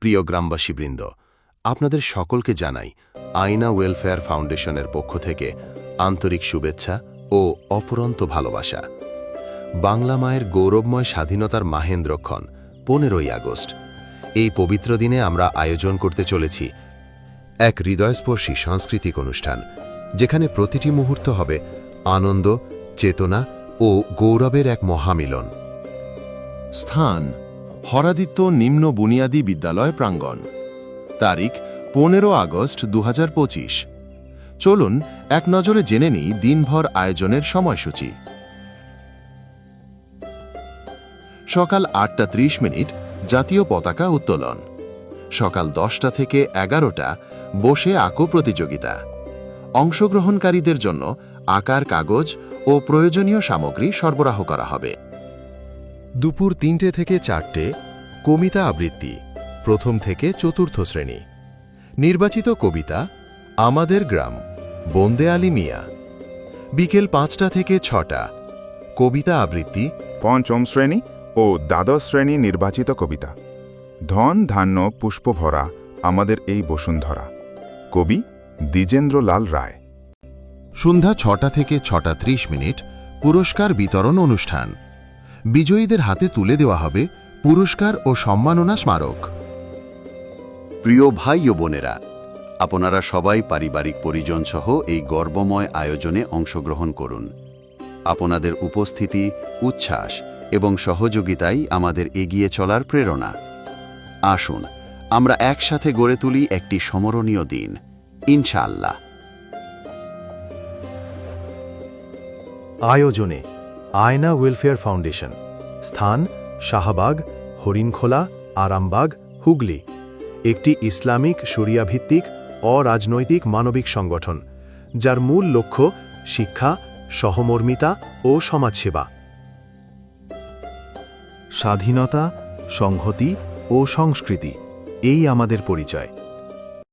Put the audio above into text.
প্রিয় গ্রামবাসীবৃন্দ, আপনাদের সকলকে জানাই আইনা ওয়েলফেয়ার ফাউন্ডেশনের পক্ষ থেকে আন্তরিক শুভেচ্ছা ও অপরন্ত ভালোবাসা। বাংলা মায়ের গৌরবময় স্বাধীনতার মাহেন্দ্রক্ষণ, পনেরোই আগস্ট। এই পবিত্র দিনে আমরা আয়োজন করতে চলেছি এক হৃদয়স্পর্শী সাংস্কৃতিক অনুষ্ঠান, যেখানে প্রতিটি মুহূর্ত হবে আনন্দ, চেতনা ও গৌরবের এক মহামিলন। স্থান হরাদিত্য নিম্ন বুনিয়াদী বিদ্যালয় প্রাঙ্গণ। তারিখ, পনেরো আগস্ট দু হাজার পঁচিশ। চলুন, এক নজরে জেনে নিই দিনভর আয়োজনের সময়সূচি। সকাল আটটা ত্রিশ মিনিট, জাতীয় পতাকা উত্তোলন। সকাল দশটা থেকে এগারোটা, বসে আঁকো প্রতিযোগিতা। অংশগ্রহণকারীদের জন্য আকার কাগজ ও প্রয়োজনীয় সামগ্রী সরবরাহ করা হবে। দুপুর তিনটে থেকে চারটে কবিতা আবৃত্তি প্রথম থেকে চতুর্থ শ্রেণি। নির্বাচিত কবিতা আমাদের গ্রাম বন্দে আলী মিয়া। বিকেল পাঁচটা থেকে ছটা কবিতা আবৃত্তি। পঞ্চম শ্রেণি ও দ্বাদশ শ্রেণি নির্বাচিত কবিতা। ধন ধান্য পুষ্প ভরা আমাদের এই বসুন্ধরা। কবি দ্বিজেন্দ্রলাল রায়। সন্ধ্যা ছটা থেকে ছটা ত্রিশ মিনিট পুরস্কার বিতরণ অনুষ্ঠান। বিজয়ীদের হাতে তুলে দেওয়া হবে পুরস্কার ও সম্মাননা স্মারক। প্রিয় ভাই ও বোনেরা আপনারা সবাই পারিবারিক পরিজন সহ এই গর্বময় আয়োজনে অংশগ্রহণ করুন। আপনাদের উপস্থিতি উচ্ছ্বাস এবং সহযোগিতাই আমাদের এগিয়ে চলার প্রেরণা। আসুন আমরা একসাথে গড়ে তুলি একটি সমরণীয় দিন ইনশাআল্লাহ। আয়োজনে আয়না ওয়েলফেয়ার ফাউন্ডেশন। স্থান, শাহবাগ, হরিণখোলা, আরামবাগ, হুগলি। একটি ইসলামিক, শরিয়াভিত্তিক, অরাজনৈতিক মানবিক সংগঠন, যার মূল লক্ষ্য শিক্ষা, সহমর্মিতা ও সমাজসেবা। স্বাধীনতা, সংহতি ও সংস্কৃতি, এই আমাদের পরিচয়।